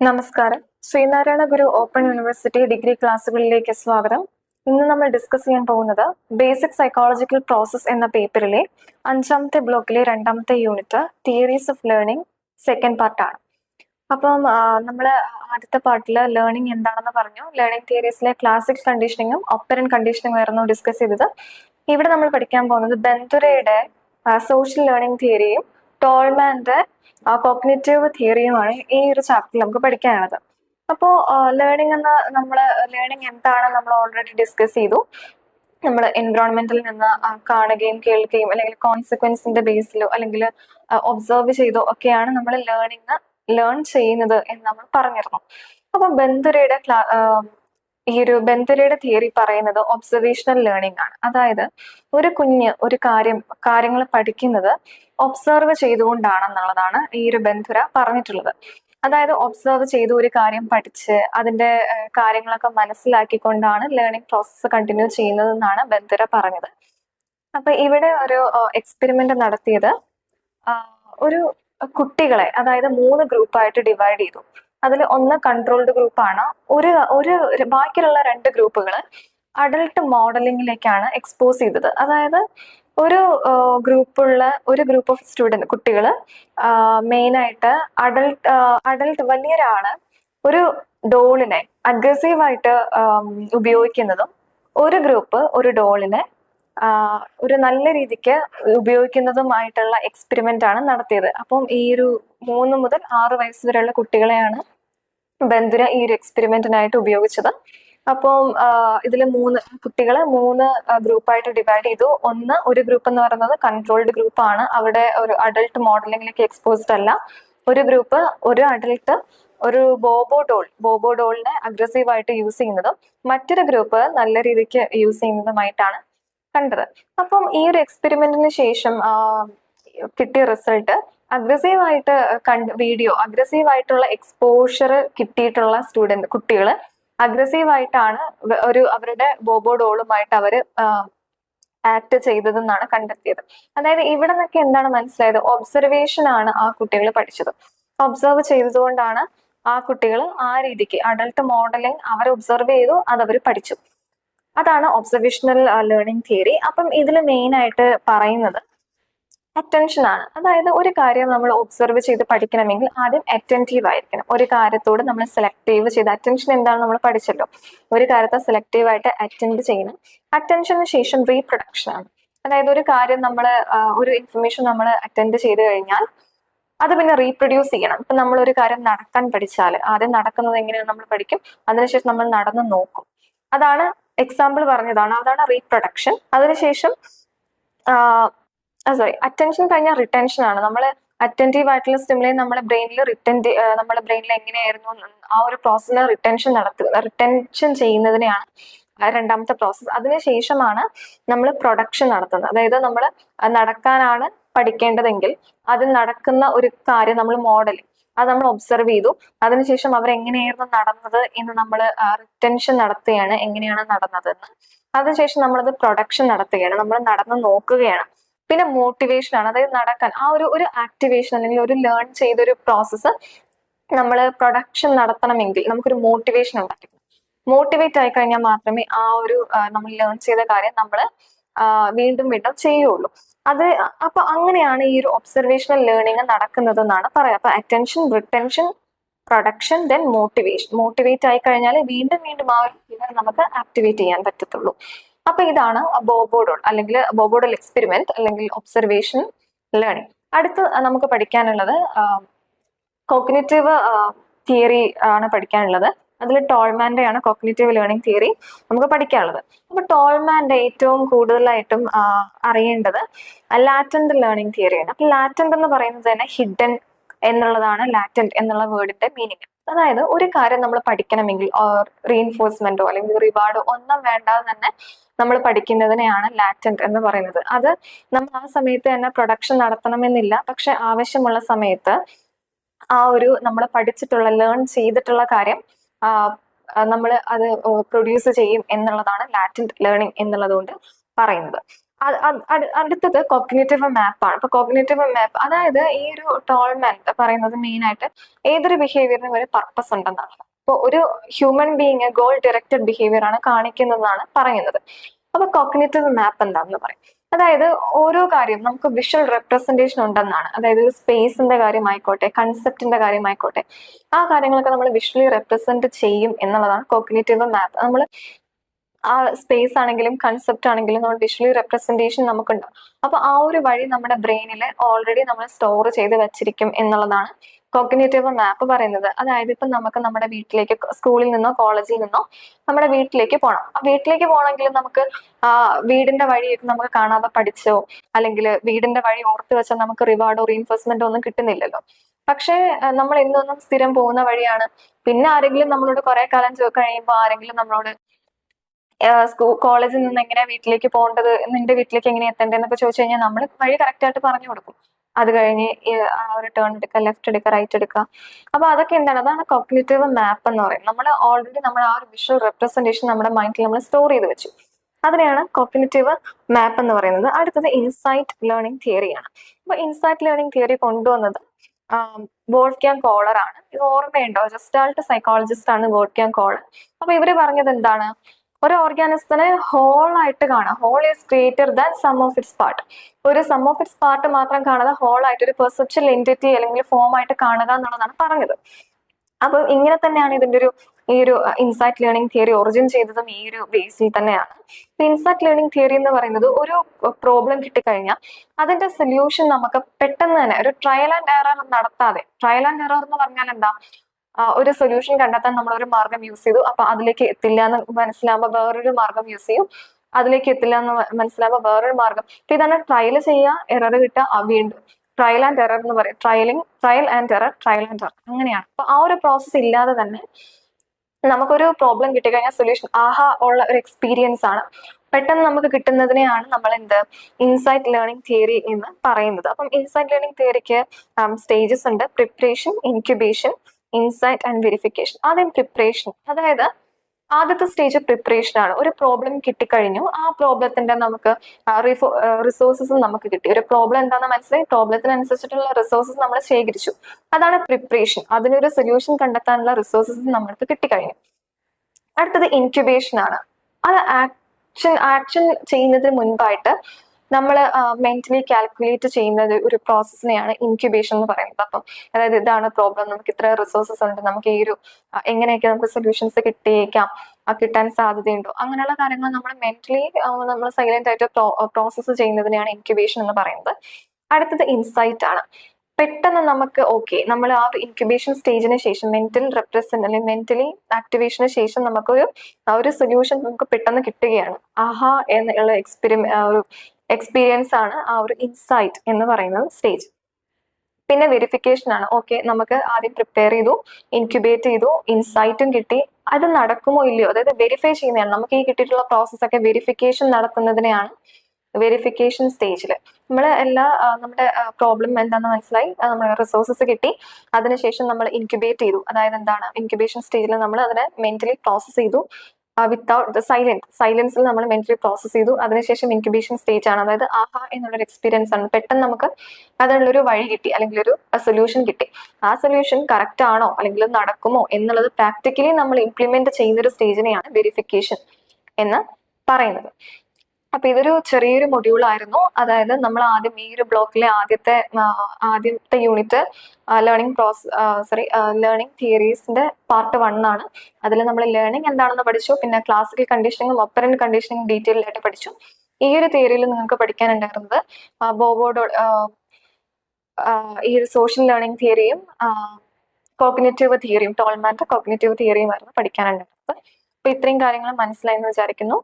നമസ്കാരം. Sreenarayana Guru open university degree ക്ലാസ്സുകളിലേക്ക് സ്വാഗതം. ഇന്ന് നമ്മൾ ഡിസ്കസ് ചെയ്യാൻ പോകുന്നത് ബേസിക് സൈക്കോളജിക്കൽ പ്രോസസ് എന്ന പേപ്പറിലെ അഞ്ചാമത്തെ ബ്ലോക്കിലെ രണ്ടാമത്തെ unit theories of learning second പാർട്ടാണ് അപ്പം നമ്മൾ ആദ്യത്തെ പാർട്ടിൽ ലേണിംഗ് എന്താണെന്ന് പറഞ്ഞു. ലേണിംഗ് തിയറീസിലെ ക്ലാസിക് കണ്ടീഷനിങ്ങും ഒപ്പറൻ കണ്ടീഷനിങ്ങും ആയിരുന്നു ഡിസ്കസ് ചെയ്തത്. ഇവിടെ നമ്മൾ പഠിക്കാൻ പോകുന്നത് ബെന്തുരയുടെ സോഷ്യൽ ലേണിംഗ് തിയറിയും ടോൾമാന്റെ കോഗ്നേറ്റീവ് തിയറിയുമാണ് ഈ ഒരു ചാപ്റ്ററിൽ നമുക്ക് പഠിക്കാനുള്ളത്. അപ്പോൾ ലേണിംഗ് എന്ന നമ്മൾ ലേണിംഗ് എന്താണ് നമ്മൾ ഓൾറെഡി ഡിസ്കസ് ചെയ്തു. നമ്മൾ എൻവറോൺമെന്റിൽ നിന്ന് ആ, കാണുകയും കേൾക്കുകയും അല്ലെങ്കിൽ കോൺസിക്വൻസിന്റെ ബേസിലോ അല്ലെങ്കിൽ ഒബ്സർവ് ചെയ്തോ ഒക്കെയാണ് നമ്മൾ ലേണിംഗ് ലേൺ ചെയ്യുന്നത് എന്ന് നമ്മൾ പറഞ്ഞിരുന്നു. അപ്പൊ ബന്ധുരയുടെ ആ, ഈ ഒരു ബന്ധുരയുടെ തിയറി പറയുന്നത് ഒബ്സർവേഷണൽ ലേണിംഗ് ആണ്. അതായത് ഒരു കുഞ്ഞ് ഒരു കാര്യം കാര്യങ്ങൾ പഠിക്കുന്നത് ഒബ്സർവ് ചെയ്തുകൊണ്ടാണെന്നുള്ളതാണ് ഈ ഒരു ബന്ധുര പറഞ്ഞിട്ടുള്ളത്. അതായത് ഒബ്സർവ് ചെയ്ത് ഒരു കാര്യം പഠിച്ച് അതിന്റെ കാര്യങ്ങളൊക്കെ മനസ്സിലാക്കിക്കൊണ്ടാണ് ലേണിംഗ് പ്രോസസ്സ് കണ്ടിന്യൂ ചെയ്യുന്നത് എന്നാണ് ബന്ധുര പറഞ്ഞത്. അപ്പൊ ഇവിടെ ഒരു എക്സ്പെരിമെന്റ് നടത്തിയത് ഒരു കുട്ടികളെ അതായത് മൂന്ന് ഗ്രൂപ്പായിട്ട് ഡിവൈഡ് ചെയ്തു. അതിൽ ഒന്ന് കൺട്രോൾഡ് ഗ്രൂപ്പാണ് ഒരു ഒരു ബാക്കിയുള്ള രണ്ട് ഗ്രൂപ്പുകൾ അഡൽട്ട് മോഡലിംഗിലേക്കാണ് എക്സ്പോസ് ചെയ്തത്. അതായത് ഒരു ഗ്രൂപ്പുള്ള ഒരു ഗ്രൂപ്പ് ഓഫ് സ്റ്റുഡന്റ് കുട്ടികൾ മെയിനായിട്ട് അഡൽട്ട് അഡൽട്ട് വലിയൊരാൾ ഒരു ഡോളിനെ അഗ്രസീവായിട്ട് ഉപയോഗിക്കുന്നതും ഒരു ഗ്രൂപ്പ് ഒരു ഡോളിനെ ഒരു നല്ല രീതിക്ക് ഉപയോഗിക്കുന്നതുമായിട്ടുള്ള എക്സ്പെരിമെന്റ് ആണ് നടത്തിയത്. അപ്പം ഈ ഒരു മൂന്ന് മുതൽ ആറ് വയസ്സ് വരെയുള്ള കുട്ടികളെയാണ് ബന്ധുര ഈ ഒരു എക്സ്പെരിമെന്റിനായിട്ട് ഉപയോഗിച്ചത്. അപ്പം ഇതിൽ മൂന്ന് കുട്ടികളെ മൂന്ന് ഗ്രൂപ്പായിട്ട് ഡിവൈഡ് ചെയ്തു. ഒന്ന് ഒരു ഗ്രൂപ്പ് എന്ന് പറയുന്നത് കൺട്രോൾഡ് ഗ്രൂപ്പാണ് അവിടെ ഒരു അഡൾട്ട് മോഡലിംഗിലേക്ക് എക്സ്പോസ്ഡ് അല്ല. ഒരു ഗ്രൂപ്പ് ഒരു അഡൾട്ട് ഒരു ബോബോ ഡോൾ ബോബോ ഡോളിനെ അഗ്രസീവായിട്ട് യൂസ് ചെയ്യുന്നതും മറ്റൊരു ഗ്രൂപ്പ് നല്ല രീതിക്ക് യൂസ് ചെയ്യുന്നതുമായിട്ടാണ് കണ്ടത്. അപ്പം ഈ ഒരു എക്സ്പെരിമെന്റിന് ശേഷം കിട്ടിയ റിസൾട്ട് അഗ്രസീവ് ആയിട്ട് കണ്ട് വീഡിയോ അഗ്രസീവ് ആയിട്ടുള്ള എക്സ്പോഷർ കിട്ടിയിട്ടുള്ള സ്റ്റുഡന്റ് കുട്ടികൾ അഗ്രസീവ് ആയിട്ടാണ് ഒരു അവരുടെ ബോബോ ഡോളുമായിട്ട് അവർ ആക്ട് ചെയ്തതെന്നാണ് കണ്ടെത്തിയത്. അതായത് ഇവിടെ നിന്നൊക്കെ എന്താണ് മനസ്സിലായത്? ഒബ്സർവേഷൻ ആണ് ആ കുട്ടികൾ പഠിച്ചത്. ഒബ്സർവ് ചെയ്തതുകൊണ്ടാണ് ആ കുട്ടികൾ ആ രീതിക്ക് അഡൾട്ട് മോഡലിംഗ് അവർ ഒബ്സർവ് ചെയ്തു അത് അവർ പഠിച്ചു. അതാണ് ഒബ്സർവേഷണൽ ലേണിംഗ് തിയറി അപ്പം ഇതിൽ മെയിൻ ആയിട്ട് പറയുന്നത് അറ്റൻഷൻ ആണ്. അതായത് ഒരു കാര്യം നമ്മൾ ഒബ്സർവ് ചെയ്ത് പഠിക്കണമെങ്കിൽ ആദ്യം അറ്റന്റീവ് ആയിരിക്കണം. ഒരു കാര്യത്തോട് നമ്മൾ സെലക്റ്റീവ് ചെയ്ത് അറ്റൻഷൻ എന്താണ് നമ്മൾ പഠിച്ചല്ലോ? ഒരു കാര്യത്തെ സെലക്റ്റീവായിട്ട് അറ്റൻഡ് ചെയ്യണം. അറ്റൻഷന് ശേഷം റീപ്രൊഡക്ഷൻ ആണ്. അതായത് ഒരു കാര്യം നമ്മൾ ഒരു ഇൻഫർമേഷൻ നമ്മൾ അറ്റൻഡ് ചെയ്ത് കഴിഞ്ഞാൽ അത് പിന്നെ റീപ്രൊഡ്യൂസ് ചെയ്യണം. ഇപ്പം നമ്മൾ ഒരു കാര്യം നടക്കാൻ പഠിച്ചാൽ ആദ്യം നടക്കുന്നത് എങ്ങനെയാണ് നമ്മൾ പഠിക്കും? അതിനുശേഷം നമ്മൾ നടന്ന് നോക്കും. അതാണ് എക്സാമ്പിൾ പറഞ്ഞതാണ്. അതാണ് റീപ്രൊഡക്ഷൻ അതിനുശേഷം സോറി അറ്റൻഷൻ കഴിഞ്ഞാൽ റിട്ടൻഷൻ ആണ്. നമ്മൾ അറ്റന്റീവ് ആയിട്ടുള്ള സ്റ്റിമുലേ നമ്മുടെ ബ്രെയിനിൽ റിട്ടൻ നമ്മുടെ ബ്രെയിനിൽ എങ്ങനെയായിരുന്നു ആ ഒരു പ്രോസസ്സിൽ റിട്ടൻഷൻ നടത്തുക റിട്ടൻഷൻ ചെയ്യുന്നതിനെയാണ് രണ്ടാമത്തെ പ്രോസസ്സ് അതിനുശേഷമാണ് നമ്മൾ പ്രൊഡക്ഷൻ നടത്തുന്നത്. അതായത് നമ്മൾ നടക്കാനാണ് പഠിക്കേണ്ടതെങ്കിൽ അത് നടക്കുന്ന ഒരു കാര്യം നമ്മൾ മോഡൽ അത് നമ്മൾ ഒബ്സർവ് ചെയ്തു. അതിനുശേഷം അവർ എങ്ങനെയായിരുന്നു നടന്നത് എന്ന് നമ്മൾ റിട്ടൻഷൻ നടത്തുകയാണ് എങ്ങനെയാണ് നടന്നതെന്ന്. അതിനുശേഷം നമ്മളത് പ്രൊഡക്ഷൻ നടത്തുകയാണ്. നമ്മൾ നടന്ന് നോക്കുകയാണ്. പിന്നെ മോട്ടിവേഷൻ ആണ്. അതായത് നടക്കാൻ. ആ ഒരു ഒരു ആക്ടിവേഷൻ അല്ലെങ്കിൽ ഒരു ലേൺ ചെയ്ത ഒരു പ്രോസസ്സ് നമ്മൾ പ്രൊഡക്ഷൻ നടത്തണമെങ്കിൽ നമുക്കൊരു മോട്ടിവേഷൻ ഉണ്ടായിരിക്കും മോട്ടിവേറ്റ് ആയി കഴിഞ്ഞാൽ മാത്രമേ ആ ഒരു നമ്മൾ ലേൺ ചെയ്ത കാര്യം നമ്മൾ വീണ്ടും വീണ്ടും ചെയ്യുള്ളൂ അത് അപ്പൊ അങ്ങനെയാണ് ഈ ഒരു ഒബ്സർവേഷണൽ ലേണിംഗ് നടക്കുന്നത് എന്നാണ് പറയാം അപ്പൊ attention retention production then motivation motivate ആയി കഴിഞ്ഞാൽ വീണ്ടും വീണ്ടും ആ ഒരു ഫീലർ നമുക്ക് ആക്ടിവേറ്റ് ചെയ്യാൻ പറ്റത്തുള്ളൂ. അപ്പൊ ഇതാണ് ബോബോഡോൾ അല്ലെങ്കിൽ ബോബോഡോൾ എക്സ്പെരിമെന്റ് അല്ലെങ്കിൽ ഒബ്സർവേഷൻ ലേണിംഗ് അടുത്ത് നമുക്ക് പഠിക്കാനുള്ളത് കോഗ്നേറ്റീവ് തിയറി ആണ് പഠിക്കാനുള്ളത്. അതിൽ ടോൾമാന്റെ ആണ് കോഗ്നേറ്റീവ് ലേണിംഗ് തിയറി നമുക്ക് പഠിക്കാനുള്ളത്. അപ്പോൾ ടോൾമാന്റെ ഏറ്റവും കൂടുതലായിട്ടും അറിയേണ്ടത് ലാറ്റന്റ് ലേണിംഗ് തിയറിയാണ്. അപ്പൊ ലാറ്റന്റ് എന്ന് പറയുന്നത് തന്നെ ഹിഡൻ എന്നുള്ളതാണ് ലാറ്റന്റ് എന്നുള്ള വേർഡിന്റെ മീനിങ്. അതായത് ഒരു കാര്യം നമ്മൾ പഠിക്കണമെങ്കിൽ റീഎൻഫോഴ്സ്മെന്റോ അല്ലെങ്കിൽ റിവാർഡോ ഒന്നും വേണ്ടാതെ തന്നെ നമ്മൾ പഠിക്കുന്നതിനെയാണ് ലാറ്റന്റ് എന്ന് പറയുന്നത്. അത് നമ്മൾ ആ സമയത്ത് തന്നെ പ്രൊഡക്ഷൻ നടത്തണമെന്നില്ല. പക്ഷെ ആവശ്യമുള്ള സമയത്ത് ആ ഒരു നമ്മൾ പഠിച്ചിട്ടുള്ള ലേൺ ചെയ്തിട്ടുള്ള കാര്യം നമ്മൾ അത് പ്രൊഡ്യൂസ് ചെയ്യും എന്നുള്ളതാണ് ലാറ്റന്റ് ലേണിംഗ് എന്നുള്ളത് കൊണ്ട് പറയുന്നത് അടുത്തത് കോഗ്നേറ്റീവ് മാപ്പാണ് അപ്പൊ കോഗ്നേറ്റീവ് മാപ്പ് അതായത് ഈ ഒരു ടോൾമാൻ പറയുന്നത് മെയിൻ ആയിട്ട് ഏതൊരു ബിഹേവിയറിനും ഒരു പർപ്പസ് ഉണ്ടെന്നാണ്. അപ്പോൾ ഒരു human being goal directed behaviour ആണ് കാണിക്കുന്നതെന്നാണ് പറയുന്നത്. അപ്പൊ കോഗ്നേറ്റീവ് മാപ്പ് എന്താണെന്ന് പറയും. അതായത് ഓരോ കാര്യം നമുക്ക് വിഷ്വൽ റെപ്രസെന്റേഷൻ ഉണ്ടെന്നാണ്. അതായത് ഒരു സ്പേസിന്റെ കാര്യമായിക്കോട്ടെ കൺസെപ്റ്റിന്റെ കാര്യമായിക്കോട്ടെ. ആ കാര്യങ്ങളൊക്കെ നമ്മൾ വിഷ്വലി റെപ്രസെന്റ് ചെയ്യും എന്നുള്ളതാണ് കോഗ്നേറ്റീവ് മാപ്പ് നമ്മൾ ആ സ്പേസ് ആണെങ്കിലും കൺസെപ്റ്റ് ആണെങ്കിലും നമ്മൾ വിഷ്വലി റെപ്രസെന്റേഷൻ നമുക്കുണ്ടാവും അപ്പൊ ആ ഒരു വഴി നമ്മുടെ ബ്രെയിനിൽ ഓൾറെഡി നമ്മൾ സ്റ്റോർ ചെയ്ത് വെച്ചിരിക്കും എന്നുള്ളതാണ് കോഗ്നേറ്റീവ് മാപ്പ് പറയുന്നത്. അതായത് ഇപ്പം നമുക്ക് നമ്മുടെ വീട്ടിലേക്ക് സ്കൂളിൽ നിന്നോ കോളേജിൽ നിന്നോ നമ്മുടെ വീട്ടിലേക്ക് പോകണം വീട്ടിലേക്ക് പോകണമെങ്കിൽ നമുക്ക് ആ വീടിന്റെ വഴിയൊക്കെ നമുക്ക് കാണാതെ പഠിച്ചോ അല്ലെങ്കിൽ വീടിന്റെ വഴി ഓർത്ത് വെച്ചാൽ നമുക്ക് റിവാർഡോ റീഇൻഫോഴ്സ്മെന്റോ ഒന്നും കിട്ടുന്നില്ലല്ലോ. പക്ഷേ നമ്മൾ എന്നൊന്നും സ്ഥിരം പോകുന്ന വഴിയാണ്. പിന്നെ ആരെങ്കിലും നമ്മളോട് കുറെ കാലം കഴിയുമ്പോൾ ആരെങ്കിലും നമ്മളോട് സ്കൂൾ കോളേജിൽ നിന്ന് എങ്ങനെയാ വീട്ടിലേക്ക് പോകേണ്ടത് നിന്റെ വീട്ടിലേക്ക് എങ്ങനെ എത്തേണ്ടതെന്നൊക്കെ ചോദിച്ചു കഴിഞ്ഞാൽ നമ്മൾ വഴി കറക്റ്റ് ആയിട്ട് പറഞ്ഞു കൊടുക്കും. അത് കഴിഞ്ഞ് ആ ഒരു ടേൺ എടുക്കുക ലെഫ്റ്റ് എടുക്കുക റൈറ്റ് എടുക്കുക. അപ്പൊ അതൊക്കെ എന്താണ്? അതാണ് കോഗ്നേറ്റീവ് മാപ്പ് എന്ന് പറയുന്നത്. നമ്മൾ ഓൾറെഡി നമ്മൾ ആ ഒരു വിഷ്വൽ റെപ്രസെന്റേഷൻ നമ്മുടെ മൈൻഡിൽ നമ്മൾ സ്റ്റോർ ചെയ്ത് വെച്ചു. അതിനെയാണ് കോഗ്നേറ്റീവ് മാപ്പ് എന്ന് പറയുന്നത്. അടുത്തത് ഇൻസൈറ്റ് ലേണിംഗ് തിയറിയാണ് അപ്പൊ ഇൻസൈറ്റ് ലേണിംഗ് തിയറി കൊണ്ടുവന്നത് വോൾക്യാൻ കോളർ ആണ് ഇത് ഓർമ്മയുണ്ടോ? ജസ്റ്റാൾട്ട് സൈക്കോളജിസ്റ്റ് ആണ് വോൾക്യാൻ കോളർ. അപ്പൊ ഇവർ പറഞ്ഞത് എന്താണ്? ഒരു ഓർഗാനിസത്തിനെ ഹോൾ ആയിട്ട് കാണാം. Whole is greater than sum of its part ഒരു സം ഓഫ് ഇറ്റ്സ് പാർട്ട് മാത്രം കാണാതെ ഹോൾ ആയിട്ട് ഒരു പെർസെപ്ച്വൽ എന്റിറ്റി അല്ലെങ്കിൽ ഫോം ആയിട്ട് കാണുക എന്നുള്ളതാണ് പറഞ്ഞത്. അപ്പൊ ഇങ്ങനെ തന്നെയാണ് ഇതിന്റെ ഒരു ഈ ഒരു ഇൻസൈറ്റ് ലേണിംഗ് തിയറി ഒറിജിൻ ചെയ്തതും ഈ ഒരു ബേസിൽ തന്നെയാണ്. ഇൻസൈറ്റ് ലേണിംഗ് തിയറി എന്ന് പറയുന്നത് ഒരു പ്രോബ്ലം കിട്ടിക്കഴിഞ്ഞാൽ അതിന്റെ സൊല്യൂഷൻ നമുക്ക് പെട്ടെന്ന് തന്നെ ഒരു ട്രയൽ ആൻഡ് എറർ നടത്താതെ ട്രയൽ ആൻഡ് എറർ എന്ന് പറഞ്ഞാൽ എന്താ? ഒരു സൊല്യൂഷൻ കണ്ടെത്താൻ നമ്മൾ ഒരു മാർഗം യൂസ് ചെയ്തു. അപ്പൊ അതിലേക്ക് എത്തില്ല എന്ന് മനസ്സിലാകുമ്പോൾ വേറൊരു മാർഗം യൂസ് ചെയ്യും. അതിലേക്ക് എത്തില്ല എന്ന് മനസ്സിലാകുമ്പോൾ വേറൊരു മാർഗം. അപ്പൊ ഇതാണ് ട്രയൽ ചെയ്യുക എറർ കിട്ടുക വീണ്ടും. ട്രയൽ ആൻഡ് എറർ എന്ന് പറയും. Trialing trial and error trial and error അങ്ങനെയാണ്. അപ്പൊ ആ ഒരു പ്രോസസ്സ് ഇല്ലാതെ തന്നെ നമുക്കൊരു പ്രോബ്ലം കിട്ടിക്കഴിഞ്ഞാൽ സൊല്യൂഷൻ ആഹാ ഉള്ള ഒരു എക്സ്പീരിയൻസ് ആണ്. പെട്ടെന്ന് നമുക്ക് കിട്ടുന്നതിനെയാണ് നമ്മൾ എന്ത് ഇൻസൈറ്റ് ലേണിംഗ് തിയറി എന്ന് പറയുന്നത്. അപ്പം ഇൻസൈറ്റ് ലേണിംഗ് തിയറിക്ക് സ്റ്റേജസ് ഉണ്ട്. Preparation incubation insight and verification ആദ്യം പ്രിപ്പറേഷൻ അതായത് ആദ്യത്തെ സ്റ്റേജ് പ്രിപ്പറേഷൻ ആണ്. ഒരു പ്രോബ്ലം കിട്ടിക്കഴിഞ്ഞു. ആ പ്രോബ്ലത്തിന്റെ നമുക്ക് റിസോഴ്സസ് നമുക്ക് കിട്ടി. ഒരു പ്രോബ്ലം എന്താണെന്ന് മനസ്സിലായി? പ്രോബ്ലത്തിനനുസരിച്ചിട്ടുള്ള റിസോഴ്സസ് നമ്മൾ ശേഖരിച്ചു. അതാണ് പ്രിപ്പറേഷൻ അതിനൊരു സൊല്യൂഷൻ കണ്ടെത്താനുള്ള റിസോഴ്സസ് നമ്മൾക്ക് കിട്ടിക്കഴിഞ്ഞു. അടുത്തത് ഇൻക്യുബേഷൻ ആണ്. അത് ആക്ഷൻ ആക്ഷൻ ചെയ്യുന്നതിന് മുൻപായിട്ട് നമ്മൾ മെന്റലി കാൽക്കുലേറ്റ് ചെയ്യുന്ന ഒരു- പ്രോസസ്സിനെയാണ് ഇൻക്യുബേഷൻ എന്ന് പറയുന്നത്. അപ്പം അതായത് ഇതാണ് പ്രോബ്ലം നമുക്ക് ഇത്ര റിസോഴ്സസ് ഉണ്ട്. നമുക്ക് ഈ ഒരു എങ്ങനെയൊക്കെ നമുക്ക് സൊല്യൂഷൻസ് കിട്ടിയേക്കാം കിട്ടാൻ സാധ്യതയുണ്ടോ? അങ്ങനെയുള്ള കാര്യങ്ങൾ നമ്മൾ മെന്റലി നമ്മൾ സൈലന്റ് ആയിട്ട് പ്രോസസ്സ് ചെയ്യുന്നതിനെയാണ് ഇൻക്യുബേഷൻ എന്ന് പറയുന്നത്. അടുത്തത് ഇൻസൈറ്റ് ആണ്. പെട്ടെന്ന് നമുക്ക് ഓക്കെ നമ്മൾ ആ ഒരു ഇൻക്യുബേഷൻ സ്റ്റേജിന് ശേഷം മെന്റൽ റെപ്രസെന്റ് അല്ലെങ്കിൽ മെന്റലി ആക്ടിവേഷന് ശേഷം നമുക്കൊരു ഒരു സൊല്യൂഷൻ നമുക്ക് പെട്ടെന്ന് കിട്ടുകയാണ്. ആഹാ എന്നുള്ള എക്സ്പെരിമെ ഒരു എക്സ്പീരിയൻസ് ആണ് ആ ഒരു ഇൻസൈറ്റ് എന്ന് പറയുന്നത് സ്റ്റേജ് പിന്നെ വെരിഫിക്കേഷൻ ആണ്. ഓക്കെ നമുക്ക് ആദ്യം പ്രിപ്പയർ ചെയ്തു ഇൻക്യുബേറ്റ് ചെയ്തു ഇൻസൈറ്റും കിട്ടി. അത് നടക്കുമോ ഇല്ലയോ? അതായത് വെരിഫൈ ചെയ്യുന്നതാണ്. നമുക്ക് ഈ കിട്ടിയിട്ടുള്ള പ്രോസസ് ഒക്കെ വെരിഫിക്കേഷൻ നടത്തുന്നതിനെയാണ് വെരിഫിക്കേഷൻ സ്റ്റേജിൽ നമ്മൾ എല്ലാ നമ്മുടെ പ്രോബ്ലം എന്താണെന്ന് മനസ്സിലായി? നമ്മൾ റിസോഴ്സസ് കിട്ടി. അതിനുശേഷം നമ്മൾ ഇൻക്യുബേറ്റ് ചെയ്തു. അതായത് എന്താണ്? ഇൻക്യുബേഷൻ സ്റ്റേജിൽ നമ്മൾ അതിനെ മെന്റലി പ്രോസസ്സ് ചെയ്തു. വിത്തൗട്ട് സൈലൻസ് സൈലൻസിൽ നമ്മൾ മെന്റലി പ്രോസസ് ചെയ്തു. അതിനുശേഷം ഇൻക്യുബേഷൻ സ്റ്റേജ് ആണ്. അതായത് ആഹാ എന്നുള്ളൊരു എക്സ്പീരിയൻസ് ആണ്. പെട്ടെന്ന് നമുക്ക് അതിനുള്ളൊരു വഴി കിട്ടി. അല്ലെങ്കിൽ ഒരു സൊല്യൂഷൻ കിട്ടി. ആ സൊല്യൂഷൻ കറക്റ്റ് ആണോ? അല്ലെങ്കിൽ നടക്കുമോ? എന്നുള്ളത് പ്രാക്ടിക്കലി നമ്മൾ ഇംപ്ലിമെന്റ് ചെയ്യുന്ന ഒരു സ്റ്റേജിനെയാണ് വെരിഫിക്കേഷൻ എന്ന് പറയുന്നത്. അപ്പൊ ഇതൊരു ചെറിയൊരു മൊഡ്യൂൾ ആയിരുന്നു അതായത് നമ്മൾ ആദ്യം ഈ ഒരു ബ്ലോക്കിലെ ആദ്യത്തെ ആദ്യത്തെ unit learning process sorry learning തിയറീസിന്റെ part one ആണ് അതിൽ നമ്മൾ ലേണിംഗ് എന്താണെന്ന് പഠിച്ചു. പിന്നെ ക്ലാസിക്കൽ കണ്ടീഷനിങ്ങും ഒപ്പറന്റ് കണ്ടീഷനിങ് ഡീറ്റെയിൽ ആയിട്ട് പഠിച്ചു. ഈ ഒരു തിയറിയിൽ നിങ്ങൾക്ക് പഠിക്കാൻ ഉണ്ടായിരുന്നത് ബോബോഡോ ഈ ഒരു സോഷ്യൽ ലേണിംഗ് തിയറിയും കോഗ്നേറ്റീവ് തിയറിയും ടോൾമാന്റെ കോഗ്നേറ്റീവ് തിയറിയും ആയിരുന്നു പഠിക്കാനുണ്ടായിരുന്നത്. അപ്പൊ ഇത്രയും കാര്യങ്ങൾ മനസ്സിലായെന്ന് വിചാരിക്കുന്നു.